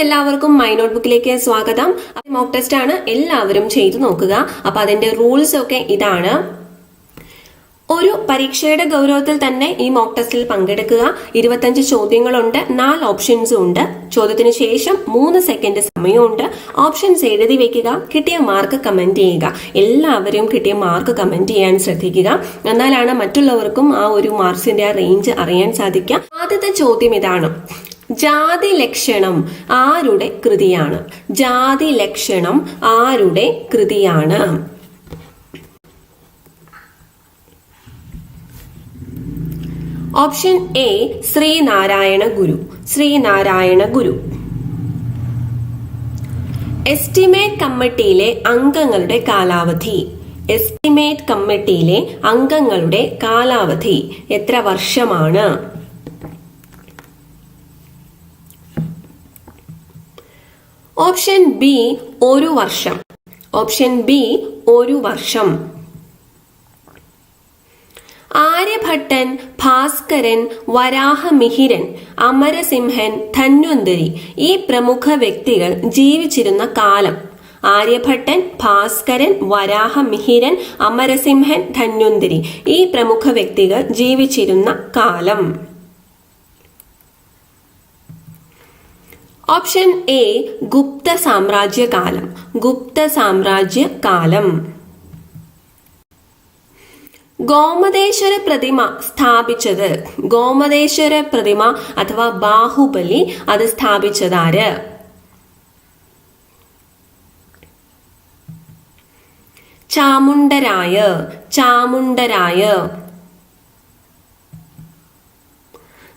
എല്ലാവർക്കും my not ബുക്കിലേക്ക് സ്വാഗതം mock test ആണ് എല്ലാവരും ചെയ്തു നോക്കുക. അപ്പൊ അതിന്റെ റൂൾസ് ഒക്കെ ഇതാണ്. ഒരു പരീക്ഷയുടെ ഗൗരവത്തിൽ തന്നെ ഈ മോക്ക് ടെസ്റ്റിൽ പങ്കെടുക്കുക. ഇരുപത്തഞ്ച് ചോദ്യങ്ങളുണ്ട് നാല് ഓപ്ഷൻസും ഉണ്ട്. ചോദ്യത്തിന് ശേഷം മൂന്ന് സെക്കൻഡ് സമയമുണ്ട്. ഓപ്ഷൻസ് എഴുതി വെക്കുക കിട്ടിയ മാർക്ക് കമന്റ് ചെയ്യുക. എല്ലാവരും കിട്ടിയ മാർക്ക് കമന്റ് ചെയ്യാൻ ശ്രദ്ധിക്കുക. എന്നാലാണ് മറ്റുള്ളവർക്കും ആ ഒരു മാർക്സിന്റെ ആ റേഞ്ച് അറിയാൻ സാധിക്കുക. ആദ്യത്തെ ചോദ്യം ഇതാണ്. ജാതി ലക്ഷണം ആരുടെ കൃതിയാണ്? ജാതി ലക്ഷണം ആരുടെ കൃതിയാണ്? Option A Sree Narayana Guru. Sree Narayana Guru. Estimate കമ്മിറ്റിയിലെ അംഗങ്ങളുടെ കാലാവധി. എസ്റ്റിമേറ്റ് കമ്മിറ്റിയിലെ അംഗങ്ങളുടെ കാലാവധി. എത്ര വർഷമാണ്? ഓപ്ഷൻ ബി ഒരു വർഷം. ഓപ്ഷൻ ബി ഒരു വർഷം. ആര്യഭട്ടൻ ഭാസ്കരൻ വരാഹമിഹിരൻ അമരസിംഹൻ ധന്വന്തരി ഈ പ്രമുഖ വ്യക്തികൾ ജീവിച്ചിരുന്ന കാലം. ആര്യഭട്ടൻ ഭാസ്കരൻ വരാഹമിഹിരൻ അമരസിംഹൻ ധന്വന്തരി ഈ പ്രമുഖ വ്യക്തികൾ ജീവിച്ചിരുന്ന കാലം. ഓപ്ഷൻ എ ഗുപ്ത സാമ്രാജ്യകാലം ഗുപ്ത സാമ്രാജ്യകാലം ഗോമതേശ്വര പ്രതിമ സ്ഥാപിച്ചത്. ഗോമതേശ്വര പ്രതിമ അഥവാ ബാഹുബലി അത് സ്ഥാപിച്ചതാര്? ചാമുണ്ടരായ ചാമുണ്ടരായ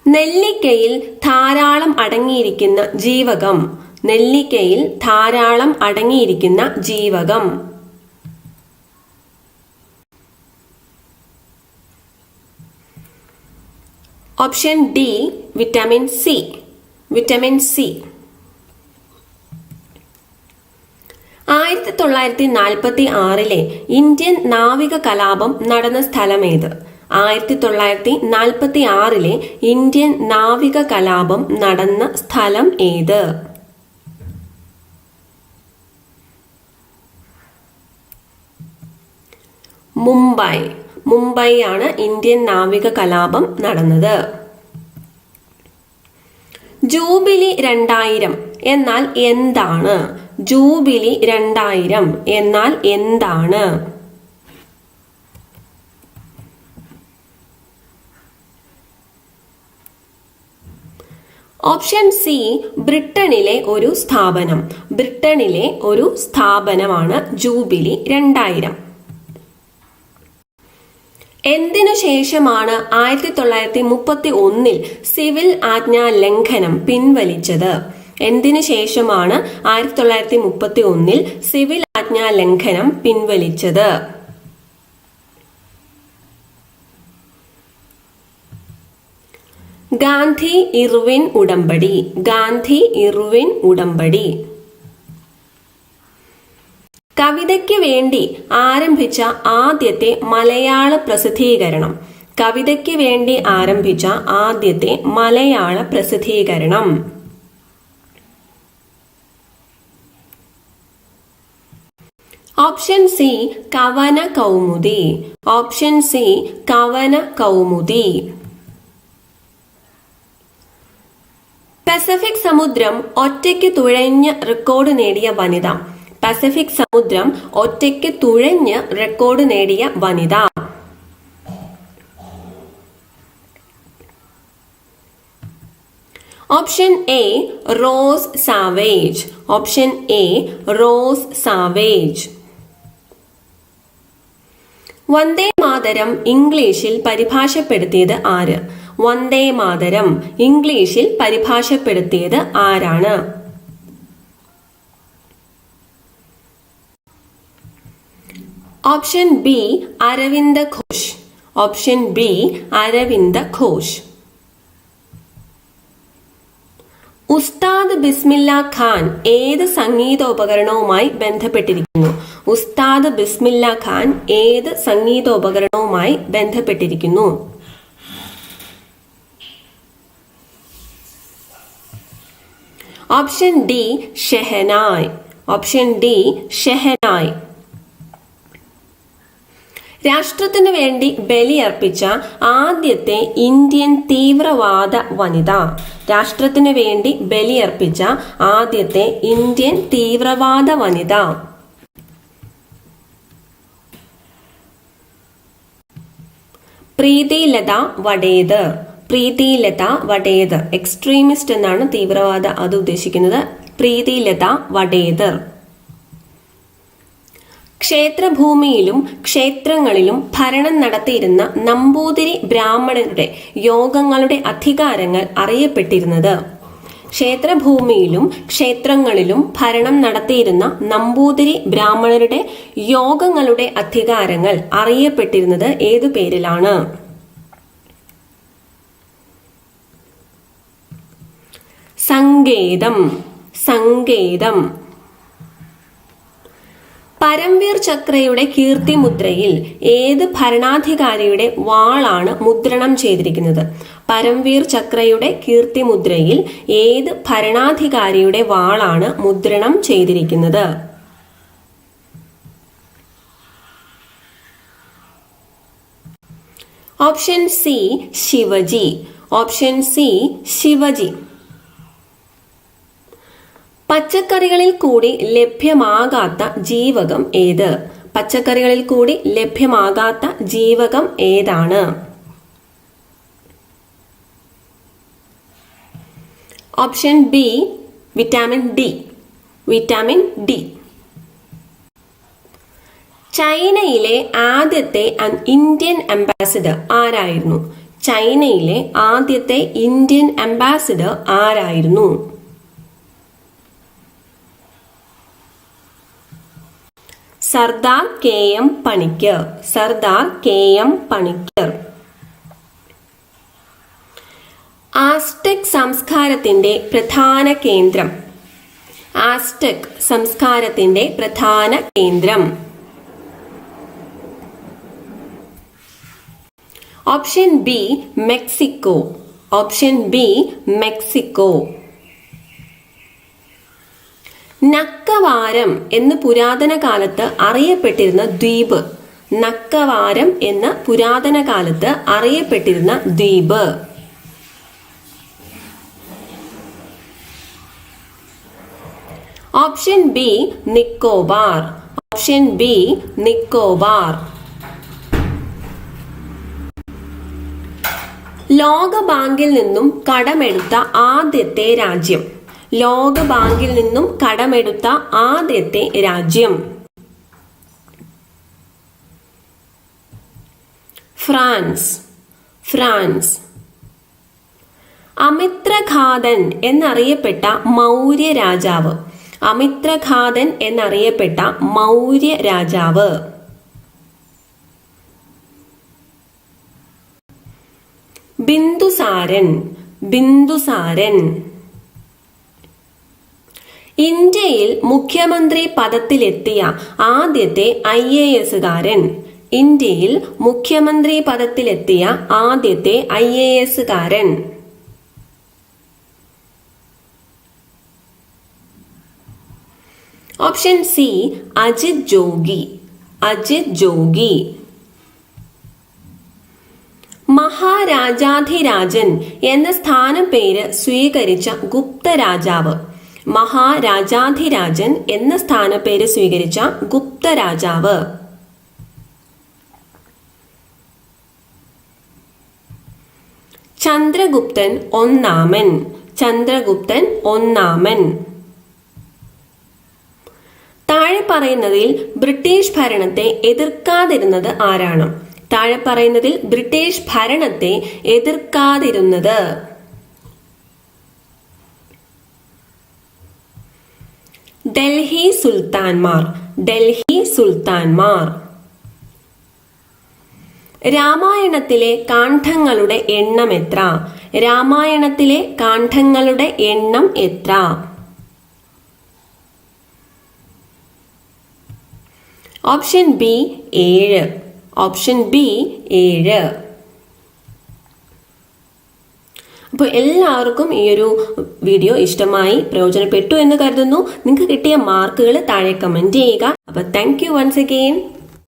നെല്ലിക്കയിൽ ധാരാളം അടങ്ങിയിരിക്കുന്ന ജീവകം. നെല്ലിക്കയിൽ ധാരാളം അടങ്ങിയിരിക്കുന്ന ജീവകം. Option D vitamin C. Vitamin C. ആയിരത്തി തൊള്ളായിരത്തി നാൽപ്പത്തി ആറിലെ ഇന്ത്യൻ നാവിക കലാപം നടന്ന സ്ഥലമേത്? ആയിരത്തി തൊള്ളായിരത്തി നാൽപ്പത്തി ആറിലെ ഇന്ത്യൻ നാവിക കലാപം നടന്ന സ്ഥലം ഏത്? മുംബൈ. മുംബൈ ആണ് ഇന്ത്യൻ നാവിക കലാപം നടന്നത്. ജൂബിലി രണ്ടായിരം. എന്നാൽ എന്താണ്? ജൂബിലി രണ്ടായിരം. എന്നാൽ എന്താണ്? ഓപ്ഷൻ സി ബ്രിട്ടനിലെ ഒരു സ്ഥാപനം. ബ്രിട്ടനിലെ ഒരു സ്ഥാപനമാണ് ജൂബിലി രണ്ടായിരം. എന്തിനു ശേഷമാണ് ആയിരത്തി തൊള്ളായിരത്തി മുപ്പത്തി ഒന്നിൽ സിവിൽ ആജ്ഞാ ലംഘനം പിൻവലിച്ചത്? എന്തിനു ശേഷമാണ് ആയിരത്തി തൊള്ളായിരത്തി മുപ്പത്തി ഒന്നിൽ സിവിൽ ആജ്ഞാ ലംഘനം പിൻവലിച്ചത്? ഗാന്ധി ഇർവിൻ ഉടമ്പടി. ഗാന്ധി ഇർവിൻ ഉടമ്പടി. കവിതയ്ക്ക് വേണ്ടി ആരംഭിച്ച ആദ്യത്തെ മലയാള പ്രസിദ്ധീകരണം. കവിതയ്ക്ക് വേണ്ടി ആരംഭിച്ച ആദ്യത്തെ മലയാള പ്രസിദ്ധീകരണം. Option C Kavana Kaumudi. Option C Kavana Kaumudi. Pacific സമുദ്രം ഒറ്റയ്ക്ക് തുഴഞ്ഞ് റെക്കോർഡ് നേടിയ വനിത. പസഫിക് സമുദ്രം ഒറ്റയ്ക്ക് തുഴഞ്ഞ് റെക്കോർഡ് നേടിയ വനിത. Option A Roz Savage. Option A Roz Savage. Vande Mataram ഇംഗ്ലീഷിൽ പരിഭാഷപ്പെടുത്തിയത് ആര്? വന്ദേ മാതരം. ഇംഗ്ലീഷിൽ പരിഭാഷപ്പെടുത്തിയത് ആരാണ്? Option B Aurobindo Ghosh. Option B Aurobindo Ghosh. Ustad Bismillah Khan ഏത് സംഗീതോപകരണവുമായി ബന്ധപ്പെട്ടിരിക്കുന്നു? ഉസ്താദ് ബിസ്മില്ല ഖാൻ ഏത് സംഗീതോപകരണവുമായി ബന്ധപ്പെട്ടിരിക്കുന്നു? Option D shehnai option D shehnai രാഷ്ട്രത്തിനു വേണ്ടി ബലിയർപ്പിച്ച ആദ്യത്തെ ഇന്ത്യൻ തീവ്രവാദ വനിത. രാഷ്ട്രത്തിനു വേണ്ടി ബലിയർപ്പിച്ച ആദ്യത്തെ ഇന്ത്യൻ തീവ്രവാദ വനിത. പ്രീതിലത വടേദർ പ്രീതിലത വടേതർ. എക്സ്ട്രീമിസ്റ്റ് എന്നാണ് തീവ്രവാദ അത് ഉദ്ദേശിക്കുന്നത്. പ്രീതിലത വടേതർ. ക്ഷേത്രഭൂമിയിലും ക്ഷേത്രങ്ങളിലും ഭരണം നടത്തിയിരുന്ന നമ്പൂതിരി ബ്രാഹ്മണരുടെ യോഗങ്ങളുടെ അധികാരങ്ങൾ അറിയപ്പെട്ടിരുന്നത്. ക്ഷേത്രഭൂമിയിലും ക്ഷേത്രങ്ങളിലും ഭരണം നടത്തിയിരുന്ന നമ്പൂതിരി ബ്രാഹ്മണരുടെ യോഗങ്ങളുടെ അധികാരങ്ങൾ അറിയപ്പെട്ടിരുന്നത് ഏതു പേരിലാണ്? സങ്കേതം സങ്കേതം. പരംവീർ ചക്രയുടെ കീർത്തിമുദ്രയിൽ ഏത് ഭരണാധികാരിയുടെ വാളാണ് മുദ്രണം ചെയ്തിരിക്കുന്നത്? പരംവീർ ചക്രയുടെ കീർത്തിമുദ്രയിൽ ഏത് ഭരണാധികാരിയുടെ വാളാണ് മുദ്രണം ചെയ്തിരിക്കുന്നത്? Option C Shivaji. Option C Shivaji. പച്ചക്കറികളിൽ കൂടി ലഭ്യമാകാത്ത ജീവകം ഏത്? പച്ചക്കറികളിൽ കൂടി ലഭ്യമാകാത്ത ജീവകം ഏതാണ്? Option B vitamin D. Vitamin D. ചൈനയിലെ ആദ്യത്തെ ഇന്ത്യൻ അംബാസിഡർ ആരായിരുന്നു? ചൈനയിലെ ആദ്യത്തെ ഇന്ത്യൻ അംബാസിഡർ ആരായിരുന്നു? Sardar K M Panikkar. Sardar K M Panikkar. Aztec സംസ്കാരത്തിന്റെ പ്രധാന കേന്ദ്രം. ആസ്റ്റെക് സംസ്കാരത്തിന്റെ പ്രധാന കേന്ദ്രം. Option B Mexico. Option B Mexico. Nakkavaram എന്ന് പുരാതന കാലത്ത് അറിയപ്പെട്ടിരുന്ന ദ്വീപ്. നക്കവാരം എന്ന് പുരാതന കാലത്ത് അറിയപ്പെട്ടിരുന്ന ദ്വീപ്. Option B Nicobar. Option B Nicobar. ലോകബാങ്കിൽ നിന്നും കടമെടുത്ത ആദ്യത്തെ രാജ്യം. ലോകബാങ്കിൽ നിന്നും കടമെടുത്ത ആദ്യത്തെ രാജ്യം. ഫ്രാൻസ്. ഫ്രാൻസ്. അമിത്രഘാതൻ എന്നറിയപ്പെട്ട മൗര്യ രാജാവ് അമിത്രഘാതൻ എന്നറിയപ്പെട്ട മൗര്യ രാജാവ് ബിന്ദുസാരൻ. ബിന്ദുസാരൻ. ഇന്ത്യയിൽ മുഖ്യമന്ത്രി പദത്തിലെത്തിയ ആദ്യത്തെ ഐ എ എസുകാരൻ ഇന്ത്യയിൽ മുഖ്യമന്ത്രി പദത്തിലെത്തിയ ആദ്യത്തെ ഐ എ എസുകാരൻ ഓപ്ഷൻ സി അജിത് ജോഗി. അജിത് ജോഗി. മഹാരാജാധിരാജൻ എന്ന സ്ഥാനപ്പേര് സ്വീകരിച്ച ഗുപ്ത രാജാവ്. മഹാരാജാധിരാജൻ എന്ന സ്ഥാനപ്പേര് സ്വീകരിച്ച ഗുപ്ത രാജാവ്. ചന്ദ്രഗുപ്തൻ ഒന്നാമൻ. ചന്ദ്രഗുപ്തൻ ഒന്നാമൻ. താഴെ പറയുന്നതിൽ ബ്രിട്ടീഷ് ഭരണത്തെ എതിർക്കാതിരുന്നത് ആരാണ്? താഴെ പറയുന്നതിൽ ബ്രിട്ടീഷ് ഭരണത്തെ എതിർക്കാതിരുന്നത്. ഡൽഹി സുൽത്താൻമാർ ഡൽഹി സുൽത്താൻമാർ. രാമായണത്തിലെ കാണ്ഡങ്ങളുടെ എണ്ണം എത്ര? രാമായണത്തിലെ കാണ്ഡങ്ങളുടെ എണ്ണം എത്ര? ഓപ്ഷൻ ബി ഏഴ്. ഓപ്ഷൻ ബി ഏഴ്. അപ്പോൾ എല്ലാവർക്കും ഈ ഒരു വീഡിയോ ഇഷ്ടമായി പ്രയോജനപ്പെട്ടു എന്ന് കരുതുന്നു. നിങ്ങൾക്ക് കിട്ടിയ മാർക്കുകൾ താഴെ കമന്റ് ചെയ്യുക. അപ്പോൾ താങ്ക് യു വൺസ് അഗെയിൻ